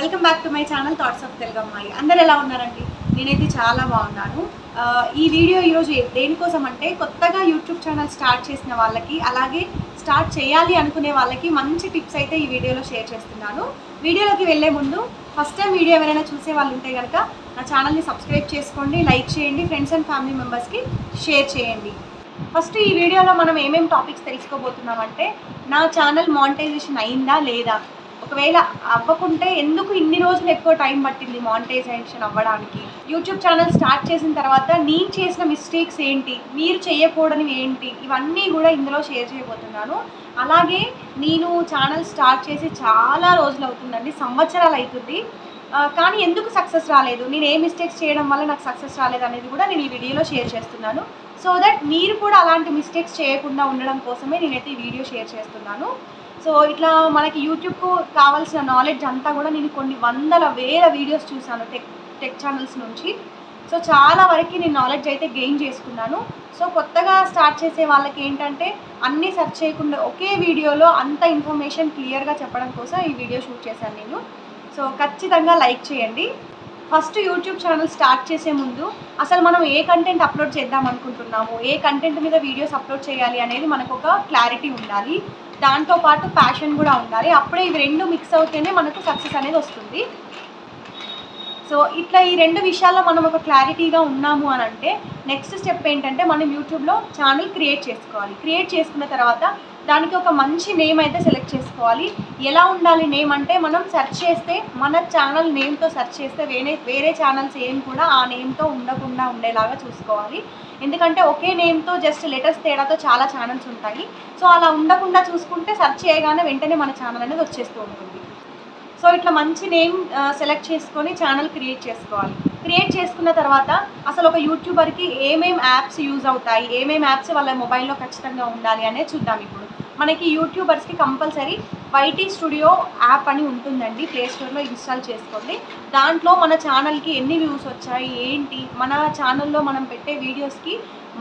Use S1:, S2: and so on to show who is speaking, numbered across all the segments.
S1: Welcome back to my channel thoughts of Telugu అమ్మాయి అందరు ఎలా ఉన్నారండి? నేనైతే చాలా బాగున్నాను. ఈ వీడియో ఈరోజు దేనికోసం అంటే కొత్తగా యూట్యూబ్ ఛానల్ స్టార్ట్ చేసిన వాళ్ళకి అలాగే స్టార్ట్ చేయాలి అనుకునే వాళ్ళకి మంచి టిప్స్ అయితే ఈ వీడియోలో షేర్ చేస్తున్నాను. వీడియోలోకి వెళ్ళే ముందు ఫస్ట్ టైం వీడియో ఎవరైనా చూసే వాళ్ళు ఉంటే కనుక నా ఛానల్ని సబ్స్క్రైబ్ చేసుకోండి లైక్ చేయండి ఫ్రెండ్స్ అండ్ ఫ్యామిలీ మెంబర్స్కి షేర్ చేయండి. ఫస్ట్ ఈ వీడియోలో మనం ఏమేమి టాపిక్స్ తెలుసుకోబోతున్నామంటే నా ఛానల్ మానిటైజేషన్ అయిందా లేదా? ఒకవేళ అవ్వకుంటే ఎందుకు ఇన్ని రోజులు ఎక్కువ టైం పట్టింది మానిటైజేషన్ అవ్వడానికి? యూట్యూబ్ ఛానల్ స్టార్ట్ చేసిన తర్వాత నేను చేసిన మిస్టేక్స్ ఏంటి? మీరు చేయకూడనివి ఏంటి? ఇవన్నీ కూడా ఇందులో షేర్ చేయబోతున్నాను. అలాగే నేను ఛానల్ స్టార్ట్ చేసి చాలా రోజులు అవుతుందండి సంవత్సరాలు అవుతుంది కానీ ఎందుకు సక్సెస్ రాలేదు? నేను ఏ మిస్టేక్స్ చేయడం వల్ల నాకు సక్సెస్ రాలేదు అనేది కూడా నేను ఈ వీడియోలో షేర్ చేస్తున్నాను. సో దట్ మీరు కూడా అలాంటి మిస్టేక్స్ చేయకుండా ఉండడం కోసమే నేనైతే ఈ వీడియో షేర్ చేస్తున్నాను. సో ఇట్లా మనకి యూట్యూబ్కు కావాల్సిన నాలెడ్జ్ అంతా కూడా నేను కొన్ని వందల వేల వీడియోస్ చూశాను టెక్ టెక్ ఛానల్స్ నుంచి. సో చాలా వరకు నేను నాలెడ్జ్ అయితే గెయిన్ చేసుకున్నాను. సో కొత్తగా స్టార్ట్ చేసే వాళ్ళకి ఏంటంటే అన్నీ సెర్చ్ చేయకుండా ఒకే వీడియోలో అంత ఇన్ఫర్మేషన్ క్లియర్గా చెప్పడం కోసం ఈ వీడియో షూట్ చేశాను నేను. సో ఖచ్చితంగా లైక్ చేయండి. ఫస్ట్ యూట్యూబ్ ఛానల్ స్టార్ట్ చేసే ముందు అసలు మనం ఏ కంటెంట్ అప్లోడ్ చేద్దాం అనుకుంటున్నాము? ఏ కంటెంట్ మీద వీడియోస్ అప్లోడ్ చేయాలి అనేది మనకు ఒక క్లారిటీ ఉండాలి. దాంతో పాటు ప్యాషన్ కూడా ఉండాలి. అప్పుడే ఇవి రెండు మిక్స్ అవుతేనే మనకు సక్సెస్ అనేది వస్తుంది. సో ఇట్లా ఈ రెండు విషయాల్లో మనం ఒక క్లారిటీగా ఉన్నాము అని అంటే నెక్స్ట్ స్టెప్ ఏంటంటే మనం యూట్యూబ్లో ఛానల్ క్రియేట్ చేసుకోవాలి. క్రియేట్ చేసుకున్న తర్వాత దానికి ఒక మంచి నేమ్ అయితే సెలెక్ట్ చేసుకోవాలి. ఎలా ఉండాలి నేమ్ అంటే మనం సెర్చ్ చేస్తే మన ఛానల్ నేమ్తో సెర్చ్ చేస్తే వేరే వేరే ఛానల్స్ ఏం కూడా ఆ నేమ్తో ఉండకుండా ఉండేలాగా చూసుకోవాలి. ఎందుకంటే ఒకే నేమ్తో జస్ట్ లెటర్స్ తేడాతో చాలా ఛానల్స్ ఉంటాయి. సో అలా ఉండకుండా చూసుకుంటే సెర్చ్ చేయగానే వెంటనే మన ఛానల్ అనేది వచ్చేస్తూ ఉంటుంది. సో ఇట్లా మంచి నేమ్ సెలెక్ట్ చేసుకొని ఛానల్ క్రియేట్ చేసుకోవాలి. క్రియేట్ చేసుకున్న తర్వాత అసలు ఒక యూట్యూబర్కి ఏమేం యాప్స్ యూజ్ అవుతాయి ఏమేం యాప్స్ వాళ్ళ మొబైల్లో ఖచ్చితంగా ఉండాలి అనే చూద్దాం ఇప్పుడు. మనకి యూట్యూబర్స్కి కంపల్సరీ వైటీ స్టూడియో యాప్ అని ఉంటుందండి ప్లే స్టోర్లో ఇన్స్టాల్ చేసుకోండి. దాంట్లో మన ఛానల్కి ఎన్ని వ్యూస్ వచ్చాయి ఏంటి? మన ఛానల్లో మనం పెట్టే వీడియోస్కి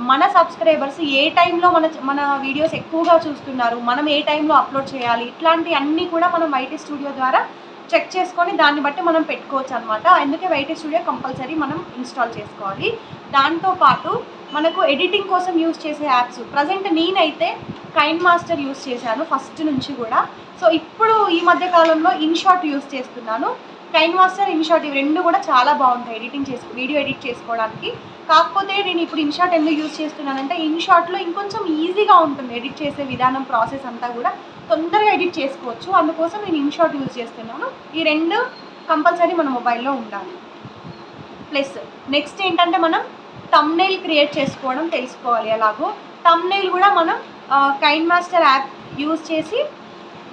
S1: మన సబ్స్క్రైబర్స్ ఏ టైంలో మన మన వీడియోస్ ఎక్కువగా చూస్తున్నారు మనం ఏ టైంలో అప్లోడ్ చేయాలి ఇట్లాంటి అన్నీ కూడా మనం వైటీ స్టూడియో ద్వారా చెక్ చేసుకొని దాన్ని బట్టి మనం పెట్టుకోవచ్చు అనమాట అందుకే వైటీ స్టూడియో కంపల్సరీ మనం ఇన్స్టాల్ చేసుకోవాలి. దాంతో పాటు మనకు ఎడిటింగ్ కోసం యూస్ చేసే యాప్స్. ప్రజెంట్ నేనైతే కైన్ మాస్టర్ యూస్ చేశాను ఫస్ట్ నుంచి కూడా. సో ఇప్పుడు ఈ మధ్య కాలంలో ఇన్షాట్ యూస్ చేస్తున్నాను. కైన్ మాస్టర్ ఇన్షాట్ ఇవి రెండు కూడా చాలా బాగుంటాయి ఎడిటింగ్ చేసు వీడియో ఎడిట్ చేసుకోవడానికి. కాకపోతే నేను ఇప్పుడు ఇన్షాట్ ఎందుకు యూజ్ చేస్తున్నానంటే ఇన్షాట్లో ఇంకొంచెం ఈజీగా ఉంటుంది ఎడిట్ చేసే విధానం ప్రాసెస్ అంతా కూడా. తొందరగా ఎడిట్ చేసుకోవచ్చు. అందుకోసం నేను ఇన్షాట్ యూజ్ చేస్తున్నాను. ఈ రెండు కంపల్సరీ మన మొబైల్లో ఉండాలి. ప్లస్ నెక్స్ట్ ఏంటంటే మనం తమ్నైల్ క్రియేట్ చేసుకోవడం తెలుసుకోవాలి ఎలాగో. తమ్నైల్ కూడా మనం కైన్ మాస్టర్ యాప్ యూజ్ చేసి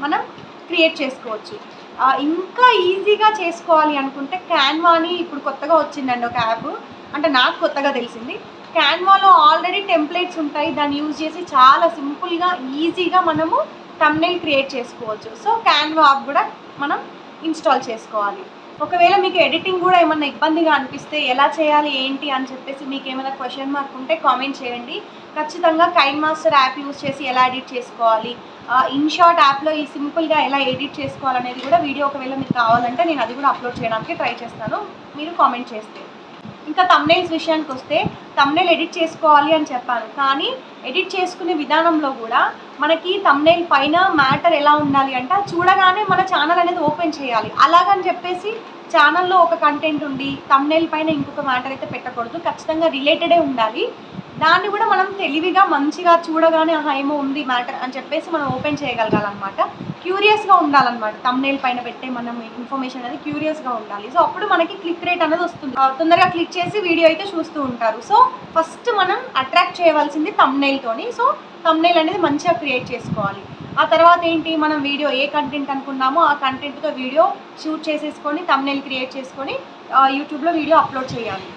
S1: మనం క్రియేట్ చేసుకోవచ్చు. ఇంకా ఈజీగా చేసుకోవాలి అనుకుంటే క్యాన్వా అని ఇప్పుడు కొత్తగా వచ్చిందండి ఒక యాప్. అంటే నాకు కొత్తగా తెలిసింది. క్యాన్వాలో ఆల్రెడీ టెంప్లెట్స్ ఉంటాయి. దాన్ని యూజ్ చేసి చాలా సింపుల్గా ఈజీగా మనము తమ్నైల్ క్రియేట్ చేసుకోవచ్చు. సో క్యాన్వా యాప్ కూడా మనం ఇన్స్టాల్ చేసుకోవాలి. ఒకవేళ మీకు ఎడిటింగ్ కూడా ఏమన్నా ఇబ్బందిగా అనిపిస్తే ఎలా చేయాలి ఏంటి అని చెప్పేసి మీకు ఏమైనా క్వశ్చన్ మార్క్ ఉంటే కామెంట్ చేయండి. ఖచ్చితంగా కైన్ మాస్టర్ యాప్ యూస్ చేసి ఎలా ఎడిట్ చేసుకోవాలి ఇన్షార్ట్ యాప్లో ఈ సింపుల్గా ఎలా ఎడిట్ చేసుకోవాలనేది కూడా వీడియో ఒకవేళ మీకు కావాలంటే నేను అది కూడా అప్లోడ్ చేయడానికి ట్రై చేస్తాను. మీరు కామెంట్ చేస్తే. ఇంకా తమ్నైల్స్ విషయానికి వస్తే తమ్నైల్ ఎడిట్ చేసుకోవాలి అని చెప్పాను కానీ ఎడిట్ చేసుకునే విధానంలో కూడా మనకి తమ్నైల్ పైన మ్యాటర్ ఎలా ఉండాలి అంటే చూడగానే మన ఛానల్ అనేది ఓపెన్ చేయాలి. అలాగని చెప్పేసి ఛానల్లో ఒక కంటెంట్ ఉండి తమ్నైల్ పైన ఇంకొక మ్యాటర్ అయితే పెట్టకూడదు. ఖచ్చితంగా రిలేటెడే ఉండాలి. దాన్ని కూడా మనం తెలివిగా మంచిగా చూడగానే ఆహా ఏమో ఉంది మ్యాటర్ అని చెప్పేసి మనం ఓపెన్ చేయగలగాలన్నమాట. క్యూరియస్గా ఉండాలన్నమాట. తమ్నేల్ పైన పెట్టే మనం ఇన్ఫర్మేషన్ అనేది క్యూరియస్గా ఉండాలి. సో అప్పుడు మనకి క్లిక్ రేట్ అనేది వస్తుంది. తొందరగా క్లిక్ చేసి వీడియో అయితే చూస్తూ ఉంటారు. సో ఫస్ట్ మనం అట్రాక్ట్ చేయవలసింది తమ్నేల్తోని సో తమ్నేల్ అనేది మంచిగా క్రియేట్ చేసుకోవాలి. ఆ తర్వాత ఏంటి మనం వీడియో ఏ కంటెంట్ అనుకున్నామో ఆ కంటెంట్తో వీడియో షూట్ చేసేసుకొని తమ్నేల్ క్రియేట్ చేసుకొని యూట్యూబ్లో వీడియో అప్లోడ్ చేయాలి.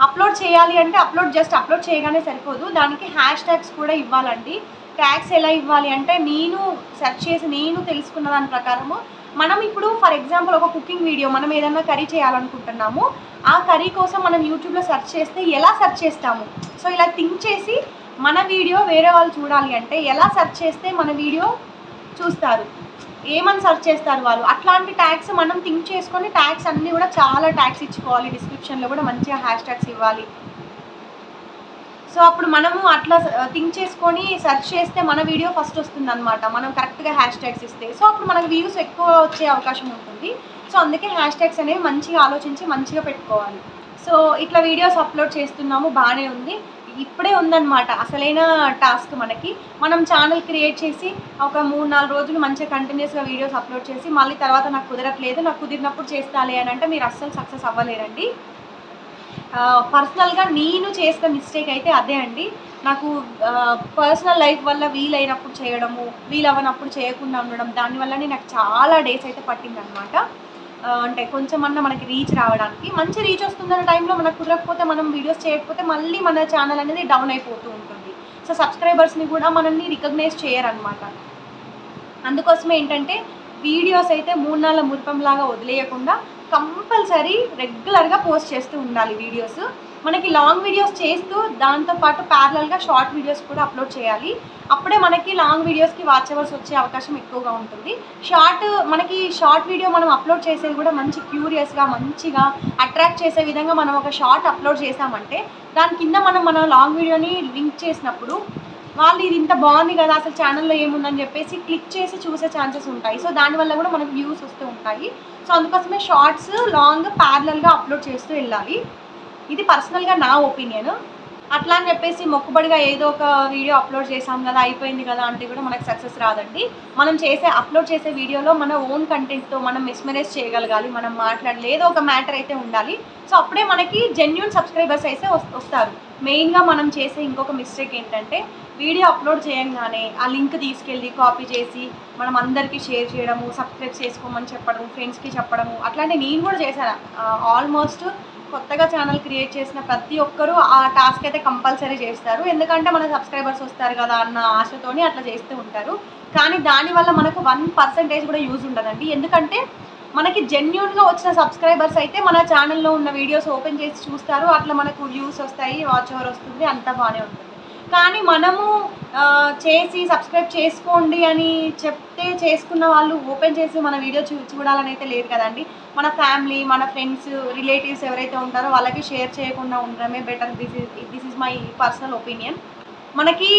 S1: అప్లోడ్ చేయాలి అంటే అప్లోడ్ జస్ట్ అప్లోడ్ చేయగానే సరిపోదు. దానికి హ్యాష్ ట్యాగ్స్ కూడా ఇవ్వాలండి. ట్యాగ్స్ ఎలా ఇవ్వాలి అంటే నేను సెర్చ్ చేసి నేను తెలుసుకున్న దాని ప్రకారము మనం ఇప్పుడు ఫర్ ఎగ్జాంపుల్ ఒక కుకింగ్ వీడియో మనం ఏదైనా కర్రీ చేయాలనుకుంటున్నాము. ఆ కర్రీ కోసం మనం యూట్యూబ్లో సెర్చ్ చేస్తే ఎలా సెర్చ్ చేస్తాము? సో ఇలా థింక్ చేసి మన వీడియో వేరే వాళ్ళు చూడాలి అంటే ఎలా సెర్చ్ చేస్తే మన వీడియో చూస్తారు? ఏమని సెర్చ్ చేస్తారు వాళ్ళు? అట్లాంటి ట్యాగ్స్ మనం థింక్ చేసుకొని ట్యాగ్స్ అన్నీ కూడా చాలా ట్యాగ్స్ ఇచ్చుకోవాలి. డిస్క్రిప్షన్లో కూడా మంచిగా హ్యాష్ ట్యాగ్స్ ఇవ్వాలి. సో అప్పుడు మనము అట్లా uh, థింక్ చేసుకొని సెర్చ్ చేస్తే మన వీడియో ఫస్ట్ వస్తుంది అనమాట మనం కరెక్ట్గా హ్యాష్ ట్యాగ్స్ ఇస్తే. సో అప్పుడు మనకు వ్యూస్ ఎక్కువ వచ్చే అవకాశం ఉంటుంది. సో అందుకే హ్యాష్ ట్యాగ్స్ అనేవి మంచిగా ఆలోచించి మంచిగా పెట్టుకోవాలి. సో ఇట్లా వీడియోస్ అప్లోడ్ చేస్తున్నాము. బాగానే ఉంది. ఇప్పుడే ఉందన్నమాట. అసలైన టాస్క్ మనకి. మనం ఛానల్ క్రియేట్ చేసి ఒక మూడు నాలుగు రోజులు మంచిగా కంటిన్యూస్గా వీడియోస్ అప్లోడ్ చేసి మళ్ళీ తర్వాత నాకు కుదరట్లేదు నాకు కుదిరినప్పుడు చేస్తాలే అని అంటే మీరు అస్సలు సక్సెస్ అవ్వలేరండి. పర్సనల్గా నేను చేసిన మిస్టేక్ అయితే అదే అండి. నాకు పర్సనల్ లైఫ్ వల్ల వీలైనప్పుడు చేయడము వీలవ్వనప్పుడు చేయకుండా ఉండడం దానివల్లనే నాకు చాలా డేస్ అయితే పట్టిందనమాట అంటే కొంచెం అన్న మనకి రీచ్ రావడానికి. మంచి రీచ్ వస్తుందన్న టైంలో మనకు కుదరకపోతే మనం వీడియోస్ చేయకపోతే మళ్ళీ మన ఛానల్ అనేది డౌన్ అయిపోతూ ఉంటుంది. సో సబ్స్క్రైబర్స్ని కూడా మనల్ని రికగ్నైజ్ చేయరనమాట అందుకోసమే ఏంటంటే వీడియోస్ అయితే మూడు నాలుగు మురిపంలాగా వదిలేయకుండా కంపల్సరీ రెగ్యులర్గా పోస్ట్ చేస్తూ ఉండాలి వీడియోస్. మనకి లాంగ్ వీడియోస్ చేస్తూ దాంతోపాటు ప్యారలల్గా షార్ట్ వీడియోస్ కూడా అప్లోడ్ చేయాలి. అప్పుడే మనకి లాంగ్ వీడియోస్కి వాచ్ అవర్స్ వచ్చే అవకాశం ఎక్కువగా ఉంటుంది. షార్ట్ మనకి షార్ట్ వీడియో మనం అప్లోడ్ చేసేది కూడా మంచి క్యూరియస్గా మంచిగా అట్రాక్ట్ చేసే విధంగా మనం ఒక షార్ట్ అప్లోడ్ చేసామంటే దాని కింద మనం మన లాంగ్ వీడియోని లింక్ చేసినప్పుడు వాళ్ళు ఇది ఇంత బాగుంది కదా అసలు ఛానల్లో ఏముందని చెప్పేసి క్లిక్ చేసి చూసే ఛాన్సెస్ ఉంటాయి. సో దానివల్ల కూడా మనకు వ్యూస్ వస్తూ ఉంటాయి. సో అందుకోసమే షార్ట్స్ లాంగ్ ప్యారలల్గా అప్లోడ్ చేస్తూ వెళ్ళాలి. ఇది పర్సనల్గా నా ఒపీనియన్ అట్లా అని చెప్పేసి మొక్కుబడిగా ఏదో ఒక వీడియో అప్లోడ్ చేసాం కదా అయిపోయింది కదా అంటే కూడా మనకు సక్సెస్ రాదండి. మనం చేసే అప్లోడ్ చేసే వీడియోలో మన ఓన్ కంటెంట్తో మనం మెస్మరైజ్ చేయగలగాలి మనం మాట్లాడాలి ఏదో ఒక మ్యాటర్ అయితే ఉండాలి. సో అప్పుడే మనకి జెన్యున్ సబ్స్క్రైబర్స్ అయితే వస్తారు. మెయిన్గా మనం చేసే ఇంకొక మిస్టేక్ ఏంటంటే వీడియో అప్లోడ్ చేయంగానే ఆ లింక్ తీసుకెళ్ళి కాపీ చేసి మనం అందరికీ షేర్ చేయడము సబ్స్క్రైబ్ చేసుకోమని చెప్పడము ఫ్రెండ్స్కి చెప్పడము అట్లాంటి నేను కూడా చేశాను. ఆల్మోస్ట్ కొత్తగా ఛానల్ క్రియేట్ చేసిన ప్రతి ఒక్కరూ ఆ టాస్క్ అయితే కంపల్సరీ చేస్తారు. ఎందుకంటే మన సబ్స్క్రైబర్స్ వస్తారు కదా అన్న ఆశతోని అట్లా చేస్తూ ఉంటారు. కానీ దానివల్ల మనకు వన్ పర్సెంటేజ్ కూడా యూజ్ ఉండదండి. ఎందుకంటే మనకి జెన్యున్గా వచ్చిన సబ్స్క్రైబర్స్ అయితే మన ఛానల్లో ఉన్న వీడియోస్ ఓపెన్ చేసి చూస్తారు. అట్లా మనకు వ్యూస్ వస్తాయి వాచ్ ఓవర్ వస్తుంది అంతా బాగానే ఉంటుంది. కానీ మనము చేసి సబ్స్క్రైబ్ చేసుకోండి అని చెప్తే చేసుకున్న వాళ్ళు ఓపెన్ చేసి మన వీడియో చూ చూడాలని అయితే లేదు కదండి. మన ఫ్యామిలీ మన ఫ్రెండ్స్ రిలేటివ్స్ ఎవరైతే ఉంటారో వాళ్ళకి షేర్ చేయకుండా ఉండడమే better this is this is my personal opinion మనకి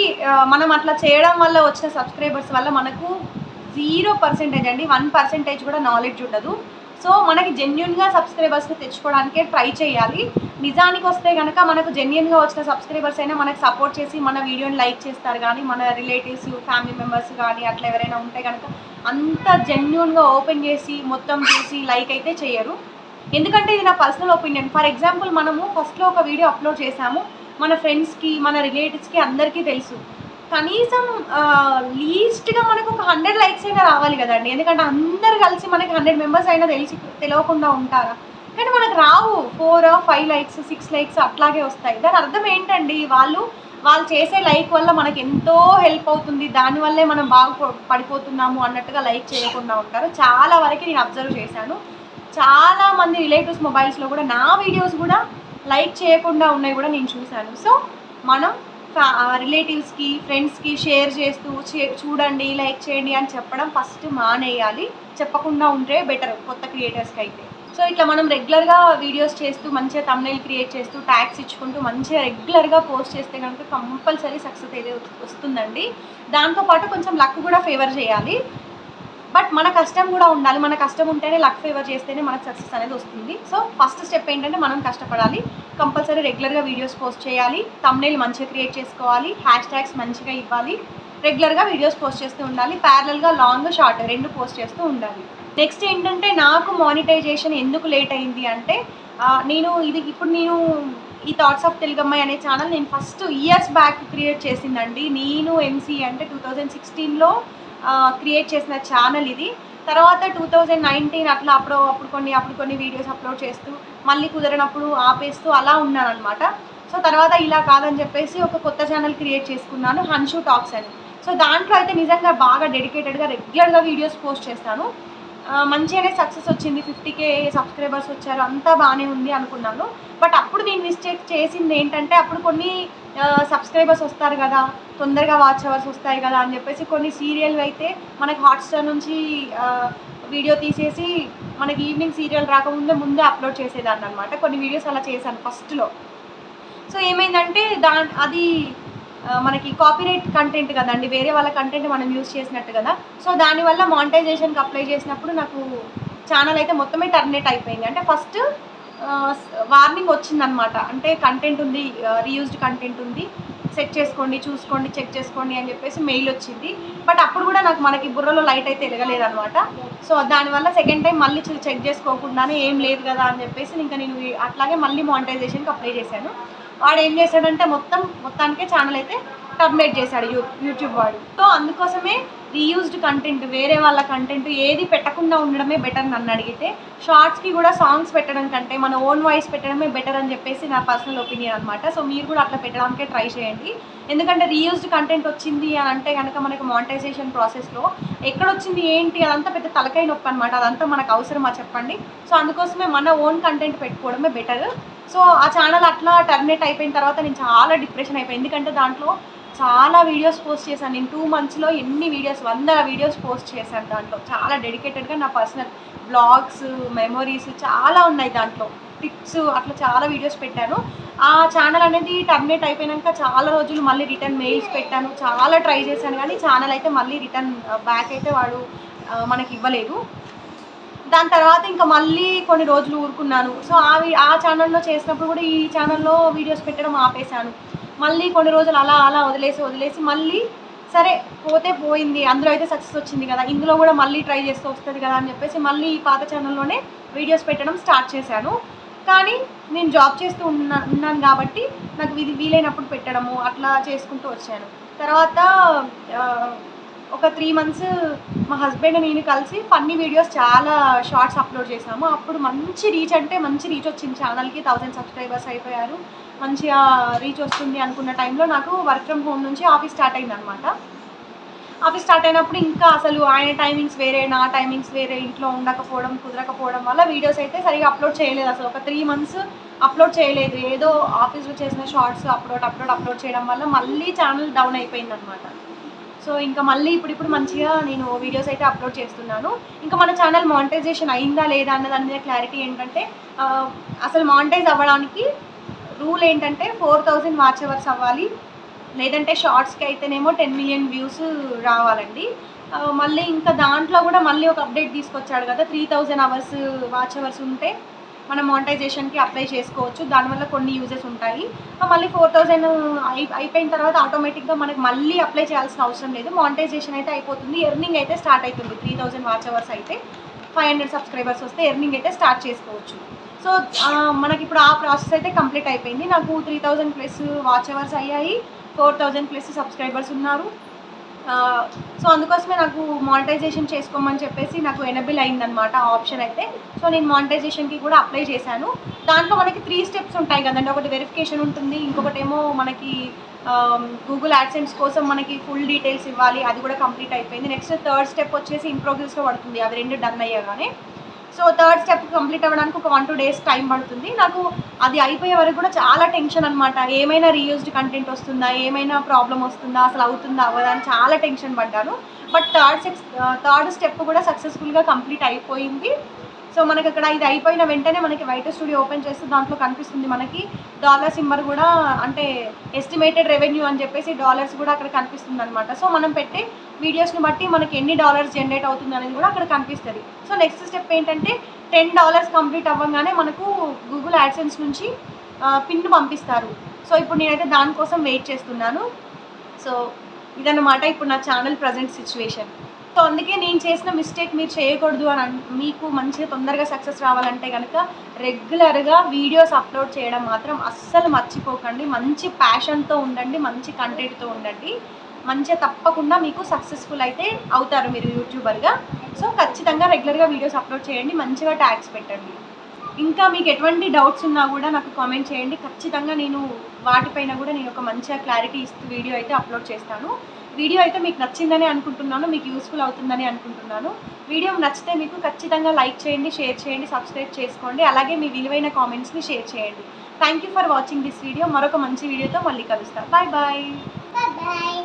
S1: మనం అట్లా చేయడం వల్ల వచ్చిన సబ్స్క్రైబర్స్ వల్ల మనకు జీరో పర్సెంటేజ్ అండి వన్ పర్సెంటేజ్ కూడా నాలెడ్జ్ ఉండదు. సో మనకి జెన్యున్గా సబ్స్క్రైబర్స్ని తెచ్చుకోవడానికే ట్రై చేయాలి. నిజానికి వస్తే కనుక మనకు జెన్యున్గా వచ్చిన సబ్స్క్రైబర్స్ అయినా మనకు సపోర్ట్ చేసి మన వీడియోని లైక్ చేస్తారు కానీ మన రిలేటివ్స్ ఫ్యామిలీ మెంబర్స్ కానీ అట్లా ఎవరైనా ఉంటే కనుక అంత జెన్యున్గా ఓపెన్ చేసి మొత్తం చూసి లైక్ అయితే చేయరు. ఎందుకంటే ఇది నా పర్సనల్ ఒపీనియన్ ఫర్ ఎగ్జాంపుల్ మనము ఫస్ట్లో ఒక వీడియో అప్లోడ్ చేసాము మన ఫ్రెండ్స్కి మన రిలేటివ్స్కి అందరికీ తెలుసు. కనీసం లీస్ట్గా మనకు ఒక హండ్రెడ్ లైక్స్ అయినా రావాలి కదండి. ఎందుకంటే అందరు కలిసి మనకి హండ్రెడ్ మెంబర్స్ అయినా తెలిసి తెలియకుండా ఉంటారా? కానీ మనకు రావు. Four five likes six likes అట్లాగే వస్తాయి. దాని అర్థం ఏంటండి? వాళ్ళు వాళ్ళు చేసే లైక్ వల్ల మనకి ఎంతో హెల్ప్ అవుతుంది. దానివల్లే మనం బాగా పడిపోతున్నాము అన్నట్టుగా లైక్ చేయకుండా ఉంటారు. చాలా వరకు నేను అబ్జర్వ్ చేశాను. చాలా మంది రిలేటివ్స్ మొబైల్స్లో కూడా నా వీడియోస్ కూడా లైక్ చేయకుండా ఉన్నాయి కూడా నేను చూశాను. సో మనం రిలేటివ్స్కి ఫ్రెండ్స్కి షేర్ చేస్తూ చూడండి లైక్ చేయండి అని చెప్పడం ఫస్ట్ మానేయాలి. చెప్పకుండా ఉంటే బెటర్ కొత్త క్రియేటర్స్కి అయితే. సో ఇట్లా మనం రెగ్యులర్గా వీడియోస్ చేస్తూ మంచిగా తమ్నైల్ క్రియేట్ చేస్తూ ట్యాక్స్ ఇచ్చుకుంటూ మంచిగా రెగ్యులర్గా పోస్ట్ చేస్తే కనుక కంపల్సరీ సక్సెస్ అయితే వస్తుందండి. దాంతోపాటు కొంచెం లక్ కూడా ఫేవర్ చేయాలి. బట్ మన కష్టం కూడా ఉండాలి. మన కష్టం ఉంటేనే లక్ ఫేవర్ చేస్తేనే మనకు సక్సెస్ అనేది వస్తుంది. సో ఫస్ట్ స్టెప్ ఏంటంటే మనం కష్టపడాలి. కంపల్సరీ రెగ్యులర్గా వీడియోస్ పోస్ట్ చేయాలి. తమ్నేల్ మంచిగా క్రియేట్ చేసుకోవాలి. హ్యాష్ ట్యాగ్స్ మంచిగా ఇవ్వాలి. రెగ్యులర్గా వీడియోస్ పోస్ట్ చేస్తూ ఉండాలి. ప్యారలల్గా లాంగ్ షార్ట్ రెండు పోస్ట్ చేస్తూ ఉండాలి. నెక్స్ట్ ఏంటంటే నాకు మానిటైజేషన్ ఎందుకు లేట్ అయింది అంటే నేను ఇది ఇప్పుడు నేను ఈ థాట్స్ ఆఫ్ తెలుగమ్మాయి అనే ఛానల్ నేను ఫస్ట్ ఇయర్స్ బ్యాక్ క్రియేట్ చేసిందండి. నేను ఎంసీ అంటే టూ థౌజండ్ సిక్స్టీన్లో క్రియేట్ చేసిన ఛానల్ ఇది. తర్వాత టూ థౌజండ్ నైన్టీన్ అట్లా అప్పుడు అప్పుడు కొన్ని అప్పుడు కొన్ని వీడియోస్ అప్లోడ్ చేస్తూ మళ్ళీ కుదరనప్పుడు ఆపేస్తూ అలా ఉన్నాను అనమాట సో తర్వాత ఇలా కాదని చెప్పేసి ఒక కొత్త ఛానల్ క్రియేట్ చేసుకున్నాను హన్షు టాక్స్ అని. సో దాంట్లో అయితే నిజంగా బాగా డెడికేటెడ్గా రెగ్యులర్గా వీడియోస్ పోస్ట్ చేస్తాను. మంచిగానే సక్సెస్ వచ్చింది. ఫిఫ్టీకే సబ్స్క్రైబర్స్ వచ్చారు. అంతా బాగానే ఉంది అనుకున్నాను. బట్ అప్పుడు నేను మిస్టేక్ చేసింది ఏంటంటే అప్పుడు కొన్ని సబ్స్క్రైబర్స్ వస్తారు కదా తొందరగా వాచ్ అవర్స్ వస్తాయి కదా అని చెప్పేసి కొన్ని సీరియల్ అయితే మనకి హాట్స్టార్ నుంచి వీడియో తీసేసి మనకి ఈవినింగ్ సీరియల్ రాకముందే ముందే అప్లోడ్ చేసేదాన్ని అనమాట కొన్ని వీడియోస్ అలా చేశాను ఫస్ట్లో సో ఏమైందంటే దా అది మనకి కాపీరైట్ కంటెంట్ కదండి వేరే వాళ్ళ కంటెంట్ మనం యూజ్ చేసినట్టు కదా. సో దానివల్ల మానిటైజేషన్కి అప్లై చేసినప్పుడు నాకు ఛానల్ అయితే మొత్తమే టర్మినేట్ అయిపోయింది. అంటే ఫస్ట్ వార్నింగ్ వచ్చిందనమాట అంటే కంటెంట్ ఉంది రీయూజ్డ్ కంటెంట్ ఉంది సెట్ చేసుకోండి చూసుకోండి చెక్ చేసుకోండి అని చెప్పేసి మెయిల్ వచ్చింది. బట్ అప్పుడు కూడా నాకు మనకి బుర్రలో లైట్ అయితే వెలగలేదు అనమాట సో దానివల్ల సెకండ్ టైం మళ్ళీ చెక్ చేసుకోకుండానే ఏం లేదు కదా అని చెప్పేసి ఇంకా నేను అట్లాగే మళ్ళీ మానిటైజేషన్కి అప్లై చేశాను. వాడు ఏం చేశాడంటే మొత్తం మొత్తానికే ఛానల్ అయితే టర్మినేట్ చేశాడు యూ యూట్యూబ్ వాడు. సో అందుకోసమే రీయూజ్డ్ కంటెంట్ వేరే వాళ్ళ కంటెంట్ ఏది పెట్టకుండా ఉండడమే బెటర్ నన్ను అడిగితే షార్ట్స్కి కూడా సాంగ్స్ పెట్టడం కంటే మన ఓన్ వాయిస్ పెట్టడమే బెటర్ అని చెప్పేసి నా పర్సనల్ ఒపీనియన్ అనమాట సో మీరు కూడా అట్లా పెట్టడానికే ట్రై చేయండి. ఎందుకంటే రీయూజ్డ్ కంటెంట్ వచ్చింది అని అంటే కనుక మనకి మానిటైజేషన్ ప్రాసెస్లో ఎక్కడ వచ్చింది ఏంటి అదంతా పెద్ద తలకాయ నొప్పి అనమాట అదంతా మనకు అవసరమా చెప్పండి. సో అందుకోసమే మన ఓన్ కంటెంట్ పెట్టుకోవడమే బెటర్ సో ఆ ఛానల్ అట్లా టర్మినేట్ అయిపోయిన తర్వాత నేను చాలా డిప్రెషన్ అయిపోయింది ఎందుకంటే దాంట్లో చాలా వీడియోస్ పోస్ట్ చేశాను. నేను టూ మంత్స్లో ఎన్ని వీడియోస్ వందల వీడియోస్ పోస్ట్ చేశాను దాంట్లో. చాలా డెడికేటెడ్గా నా పర్సనల్ బ్లాగ్స్ మెమొరీస్ చాలా ఉన్నాయి దాంట్లో. టిప్స్ అట్లా చాలా వీడియోస్ పెట్టాను. ఆ ఛానల్ అనేది టర్మినేట్ అయిపోయాక చాలా రోజులు మళ్ళీ రిటర్న్ మెయిల్స్ పెట్టాను. చాలా ట్రై చేశాను కానీ ఛానల్ అయితే మళ్ళీ రిటర్న్ బ్యాక్ uh, అయితే వాడు uh, మనకి ఇవ్వలేదు. దాని తర్వాత ఇంకా మళ్ళీ కొన్ని రోజులు ఊరుకున్నాను. సో ఆ ఆ ఛానల్లో చేసినప్పుడు కూడా ఈ ఛానల్లో వీడియోస్ పెట్టడం ఆపేశాను. మళ్ళీ కొన్ని రోజులు అలా అలా వదిలేసి వదిలేసి మళ్ళీ సరే పోతే పోయింది అందులో అయితే సక్సెస్ వచ్చింది కదా ఇందులో కూడా మళ్ళీ ట్రై చేస్తూ వస్తుంది కదా అని చెప్పేసి మళ్ళీ ఈ పాత ఛానల్లోనే వీడియోస్ పెట్టడం స్టార్ట్ చేశాను. కానీ నేను జాబ్ చేస్తూ ఉన్నా ఉన్నాను కాబట్టి నాకు ఇది వీలైనప్పుడు పెట్టడము అట్లా చేసుకుంటూ వచ్చాను. తర్వాత ఒక త్రీ మంత్స్ మా హస్బెండ్ నేను కలిసి ఫన్నీ వీడియోస్ చాలా షార్ట్స్ అప్లోడ్ చేసాము అప్పుడు మంచి రీచ్ అంటే మంచి రీచ్ వచ్చింది. ఛానల్కి థౌజండ్ సబ్స్క్రైబర్స్ అయిపోయారు. మంచిగా రీచ్ వస్తుంది అనుకున్న టైంలో నాకు వర్క్ ఫ్రమ్ హోమ్ నుంచి ఆఫీస్ స్టార్ట్ అయింది అనమాట ఆఫీస్ స్టార్ట్ అయినప్పుడు ఇంకా అసలు ఆయన టైమింగ్స్ వేరే నా టైమింగ్స్ వేరే ఇంట్లో ఉండకపోవడం కుదరకపోవడం వల్ల వీడియోస్ అయితే సరిగా అప్లోడ్ చేయలేదు. అసలు ఒక త్రీ మంత్స్ అప్లోడ్ చేయలేదు. ఏదో ఆఫీస్లో చేసిన షార్ట్స్ అప్లోడ్ అప్లోడ్ అప్లోడ్ చేయడం వల్ల మళ్ళీ ఛానల్ డౌన్ అయిపోయింది అనమాట సో ఇంకా మళ్ళీ ఇప్పుడు ఇప్పుడు మంచిగా నేను వీడియోస్ అయితే అప్లోడ్ చేస్తున్నాను. ఇంకా మన ఛానల్ మానిటైజేషన్ అయిందా లేదా అన్న దాని మీద క్లారిటీ ఏంటంటే అసలు మానిటైజ్ అవ్వడానికి రూల్ ఏంటంటే ఫోర్ థౌజండ్ వాచ్ అవర్స్ అవ్వాలి. లేదంటే షార్ట్స్కి అయితేనేమో టెన్ మిలియన్ వ్యూస్ రావాలండి. మళ్ళీ ఇంకా దాంట్లో కూడా మళ్ళీ ఒక అప్డేట్ తీసుకొచ్చాడు కదా three thousand hours watch hours ఉంటే మనం మానిటైజేషన్కి అప్లై చేసుకోవచ్చు. దానివల్ల కొన్ని యూజెస్ ఉంటాయి. మళ్ళీ ఫోర్ థౌజండ్ అయి అయిపోయిన తర్వాత ఆటోమేటిక్గా మనకి మళ్ళీ అప్లై చేయాల్సిన అవసరం లేదు. మానిటైజేషన్ అయితే అయిపోతుంది. ఎర్నింగ్ అయితే స్టార్ట్ అవుతుంది. త్రీ థౌజండ్ వాచ్ అవర్స్ అయితే ఫైవ్ హండ్రెడ్ సబ్స్క్రైబర్స్ వస్తే ఎర్నింగ్ అయితే స్టార్ట్ చేసుకోవచ్చు. సో మనకి ఇప్పుడు ఆ ప్రాసెస్ అయితే కంప్లీట్ అయిపోయింది. నాకు three thousand plus watch hours అయ్యాయి. ఫోర్ థౌజండ్ ప్లస్ సబ్స్క్రైబర్స్ ఉన్నారు. సో అందుకోసమే నాకు మానిటైజేషన్ చేసుకోమని చెప్పేసి నాకు ఎనబిల్ అయిందనమాట ఆ ఆప్షన్ అయితే. సో నేను మానిటైజేషన్కి కూడా అప్లై చేశాను. దాంట్లో మనకి త్రీ స్టెప్స్ ఉంటాయి కదండి. ఒకటి వెరిఫికేషన్ ఉంటుంది ఇంకొకటి ఏమో మనకి గూగుల్ యాడ్సెన్స్ కోసం మనకి ఫుల్ డీటెయిల్స్ ఇవ్వాలి అది కూడా కంప్లీట్ అయిపోయింది. నెక్స్ట్ థర్డ్ స్టెప్ వచ్చేసి ఇన్ ప్రోగ్రెస్లో పడుతుంది. అవి రెండు డన్ అయ్యాగానే. సో థర్డ్ స్టెప్ కంప్లీట్ అవ్వడానికి ఒక వన్ టూ డేస్ టైం పడుతుంది. నాకు అది అయిపోయే వరకు కూడా చాలా టెన్షన్ అనమాట ఏమైనా రీయూజ్డ్ కంటెంట్ వస్తుందా? ఏమైనా ప్రాబ్లం వస్తుందా? అసలు అవుతుందా? అవ్వదా? అని చాలా టెన్షన్ పడ్డాను. But third sex third step కూడా సక్సెస్ఫుల్గా కంప్లీట్ అయిపోయింది. సో మనకి అక్కడ ఇది అయిపోయిన వెంటనే మనకి వైట్ స్టూడియో ఓపెన్ చేస్తే దాంట్లో కనిపిస్తుంది మనకి డాలర్ సింబర్ కూడా అంటే ఎస్టిమేటెడ్ రెవెన్యూ అని చెప్పేసి డాలర్స్ కూడా అక్కడ కనిపిస్తుంది అనమాట సో మనం పెట్టే వీడియోస్ని బట్టి మనకి ఎన్ని డాలర్స్ జనరేట్ అవుతుంది అనేది కూడా అక్కడ కనిపిస్తుంది. సో నెక్స్ట్ స్టెప్ ఏంటంటే టెన్ డాలర్స్ కంప్లీట్ అవ్వగానే మనకు గూగుల్ యాడ్సెన్స్ నుంచి పిన్ పంపిస్తారు. సో ఇప్పుడు నేనైతే దానికోసం వెయిట్ చేస్తున్నాను. సో ఇదన్నమాట ఇప్పుడు నా ఛానల్ ప్రజెంట్ సిచ్యువేషన్ సో అందుకే నేను చేసిన మిస్టేక్ మీరు చేయకూడదు అని మీకు మంచిగా తొందరగా సక్సెస్ రావాలంటే కనుక రెగ్యులర్గా వీడియోస్ అప్లోడ్ చేయడం మాత్రం అస్సలు మర్చిపోకండి. మంచి ప్యాషన్తో ఉండండి మంచి కంటెంట్తో ఉండండి. మంచిగా తప్పకుండా మీకు సక్సెస్ఫుల్ అయితే అవుతారు మీరు యూట్యూబర్గా. సో ఖచ్చితంగా రెగ్యులర్గా వీడియోస్ అప్లోడ్ చేయండి మంచిగా ట్యాగ్స్ పెట్టండి. ఇంకా మీకు ఎటువంటి డౌట్స్ ఉన్నా కూడా నాకు కామెంట్ చేయండి. ఖచ్చితంగా నేను వాటిపైన కూడా నేను ఒక మంచిగా క్లారిటీ ఇస్తూ వీడియో అయితే అప్లోడ్ చేస్తాను. వీడియో అయితే మీకు నచ్చిందని అనుకుంటున్నాను మీకు యూస్ఫుల్ అవుతుందని అనుకుంటున్నాను. వీడియో నచ్చితే మీకు ఖచ్చితంగా లైక్ చేయండి షేర్ చేయండి సబ్స్క్రైబ్ చేసుకోండి. అలాగే మీ విలువైన కామెంట్స్ని షేర్ చేయండి. Thank you for watching this video మరొక మంచి వీడియోతో మళ్ళీ కలుస్తాను బాయ్ బాయ్
S2: బాయ్.